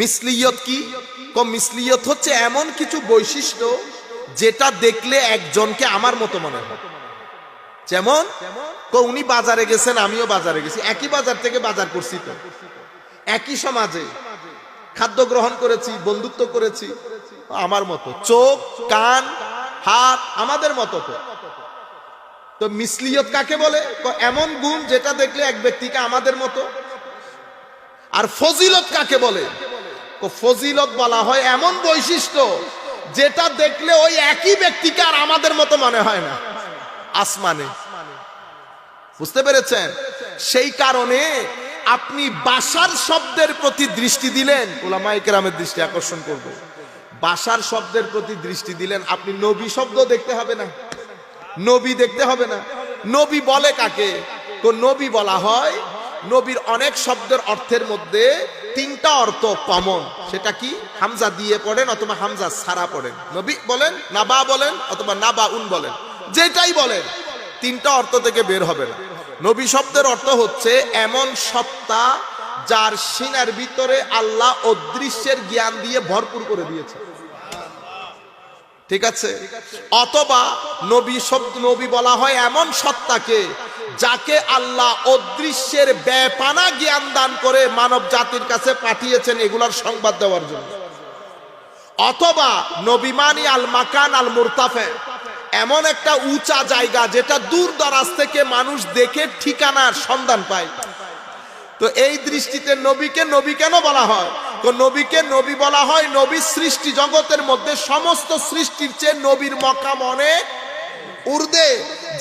মিসলিয়ত কি? মিসলিয়ত হচ্ছে এমন কিছু বৈশিষ্ট্য যেটা দেখলে একজনকে আমার মতো মনে হয়। যেমন উনি বাজারে গেছেন, আমিও বাজারে গেছি। একই বাজার থেকে বাজার করছি তো। একই সমাজে খাদ্য গ্রহণ করেছি, বন্ধুত্ব করেছি, আমার মতো। চোখ, কান, হাত, আমাদের মতো তো। তো মিসলিয়ত কাকে বলে? এমন গুণ যেটা দেখলে এক ব্যক্তিকে আমাদের মতো। আর ফজিলত কাকে বলে? ক ফজিলত বলা হয় এমন বৈশিষ্ট্য যেটা দেখলে ওই একই ব্যক্তিকে আর আমাদের মতো মনে হয় না। আসমানে। বুঝতে পেরেছেন? সেই কারণে আপনি বাসার শব্দের প্রতি দৃষ্টি দিলেন ওলামাই কেরামের দৃষ্টি আকর্ষণ করব। বাসার শব্দের প্রতি দৃষ্টি দিলেন, আপনি নবী শব্দ দেখতে হবে না। নবী দেখতে হবে না। নবী বলে কাকে? তো নবী বলা হয় নবীর অনেক শব্দের অর্থের মধ্যে তিনটা অর্থ কমন সেটা কি? হামজা দিয়ে পড়েন অথবা হামজা সারা পড়েন। নবী বলেন, নাবা বলেন অথবা নাবা উন বলেন। যেটাই বলেন, তিনটা অর্থ থেকে বের হবে না। নবী শব্দের অর্থ হচ্ছে এমন সত্তা যার সিনার ভিতরে আল্লাহ অদৃশ্যের জ্ঞান দিয়ে ভরপুর করে দিয়েছে ঠিক আছে? অথবা নবী শব্দ নবী বলা হয় এমন সত্তাকে যাকে আল্লাহ অদৃশ্যের ব্যাপানা জ্ঞান দান করে মানব জাতির কাছে পাঠিয়েছেন এগুলার সংবাদ দেওয়ার জন্য। অথবা নবীমানি আল মাকান আল মুরতাফে, এমন একটা উঁচা জায়গা যেটা দূর দরাজ থেকে মানুষ দেখে ঠিকানার সন্ধান পায়। তো এই দৃষ্টিতে নবীকে নবী কেন বলা হয়? তো নবীকে নবী বলা হয় নবী সৃষ্টি জগতের মধ্যে সমস্ত সৃষ্টির চেয়ে নবীর মকাম অনেক উর্দে।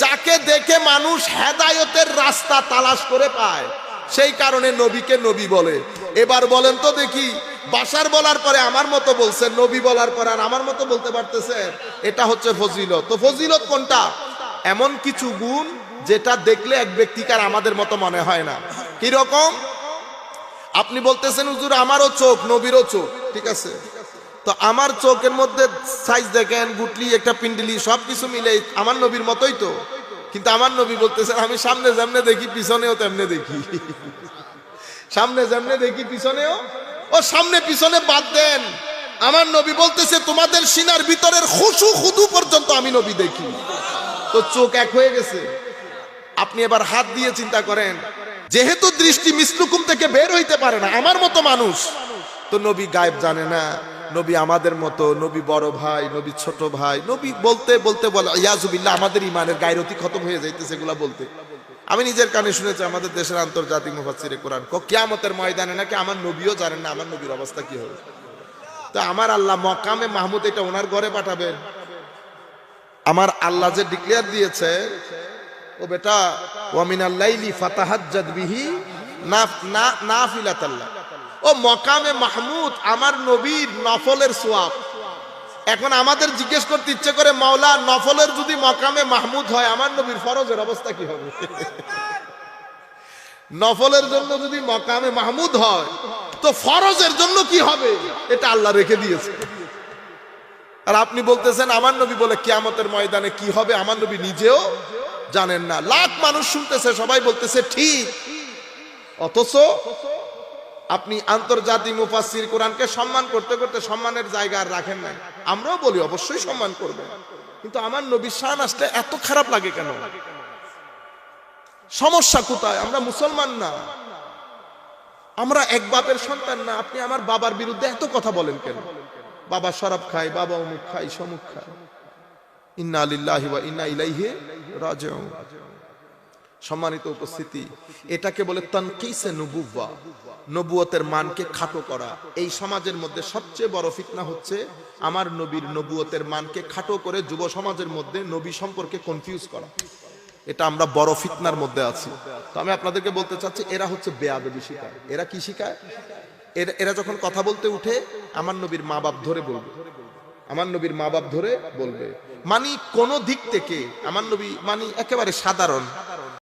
যাকে দেখে মানুষ হেদায়তের রাস্তা তালাশ করে পায়, সেই কারণে নবীকে নবী বলে। এবার বলেন তো দেখি, বাসার বলার পরে আমার মতো বলছেন, নবী বলার পরে আর আমার মতো বলতে পারতেছেন? এটা হচ্ছে ফজিলত। তো ফজিলত কোনটা? এমন কিছু গুণ যেটা দেখলে এক ব্যক্তিকার আমাদের মতো মনে হয় না। কীরকম? আপনি বলতেছেন, হুজুর, আমারও চোখ, নবীরও চোখ। ঠিক আছে। তো আমার চোখের মধ্যে সাইজ দেখেন, গুটলি, একটা পিন্ডলি সব কিছু মিলে আমার নবীর মতোই তো। কিন্তু আমার নবী বলতেছেন, আমি সামনে যেমনে দেখি, পিছনেও তেমনে দেখি। সামনে যেমনে দেখি, পিছনেও। ও, সামনে, পিছনে বাদ দেন। আমার নবী বলতেছে, তোমাদের সিনার ভিতরের খুশু খুদু পর্যন্ত আমি নবী দেখি। তো চোখ এক হয়ে গেছে। আপনি এবার হাত দিয়ে চিন্তা করেন যেহেতু দৃষ্টি মিসলুকুম থেকে বের হইতে পারে না, আমার মতো মানুষ। তো নবী গায়েব জানে না, নবী আমাদের মতো, নবী বড় ভাই, নবী ছোট ভাই, নবী বলতে বলতে বলে ইয়াজুবিল্লাহ আমাদের ইমানের গায়রতি খতম হয়ে যাইতেছে এগুলা বলতে। আমি নিজের কানে শুনেছি, আমাদের দেশের আন্তর্জাতিক মুফাসসিরে কোরআন কিয়ামতের ময়দানে নাকি আমার নবীও জানেন না, আমার নবীর অবস্থা কি হবে? তো আমার আল্লাহ মকামে মাহমুদ এটা ওনার ঘরে পাঠাবেন। আমার আল্লাহ যে ডিক্লেয়ার দিয়েছে ও বেটা ওয়ামিনাল লাইলি ফাতাহাজ্জাদ বিহি নাফিলাতাল্লাহ। ও মকামে মাহমুদ, আমার নবীর নফলের সোয়াব। এখন আমাদের জিজ্ঞেস করতে ইচ্ছে করে, মাওলা, নফলের যদি মকামে মাহমুদ হয়, আমার নবীর ফরজের অবস্থা কি হবে? নফলের জন্য যদি মকামে মাহমুদ হয়, তো ফরজের জন্য কি হবে? এটা আল্লাহ রেখে দিয়েছে। আর আপনি বলতেছেন, আমার নবী বলে কিয়ামতের ময়দানে কি হবে? আমার নবী নিজেও জানেন না। লাখ মানুষ শুনতেছে, সবাই বলতেছে, ঠিক। অথচ আপনি আন্তর্জাতিক মুফাসসির কোরআনকে সম্মান করতে করতে সম্মানের জায়গা আর রাখেন নাই। আমরাও বলি, অবশ্যই সম্মান করবে। কিন্তু আমার নবী শান আসলে এত খারাপ লাগে কেন? সমস্যা কোথায়? আমরা মুসলমান না। আমরা এক বাপের সন্তান না। আপনি আমার বাবার বিরুদ্ধে এত কথা বলেন কেন? বাবা শরাব খায়, বাবা অমুক খায়, সমুক খায়। সম্মানিত উপস্থিতি, এটাকে বলে নবুয়তের মানকে খাটো করা। এই সমাজের মধ্যে সবচেয়ে বড় ফিতনা হচ্ছে আমার নবীর নবুয়তের মানকে খাটো করে যুব সমাজের মধ্যে নবী সম্পর্কে কনফিউজ করা। এটা আমরা বড় ফিতনার মধ্যে আছি। তো আমি আপনাদেরকে বলতে চাচ্ছি, এরা হচ্ছে বেয়াদবি শিখায় এরা কি এরা এরা যখন কথা বলতে উঠে, আমার নবীর মা বাপ ধরে বলবে আমার নবীর মা বাপ ধরে বলবে মানি কোন দিক থেকে আমার নবী মানি একেবারে সাধারণ।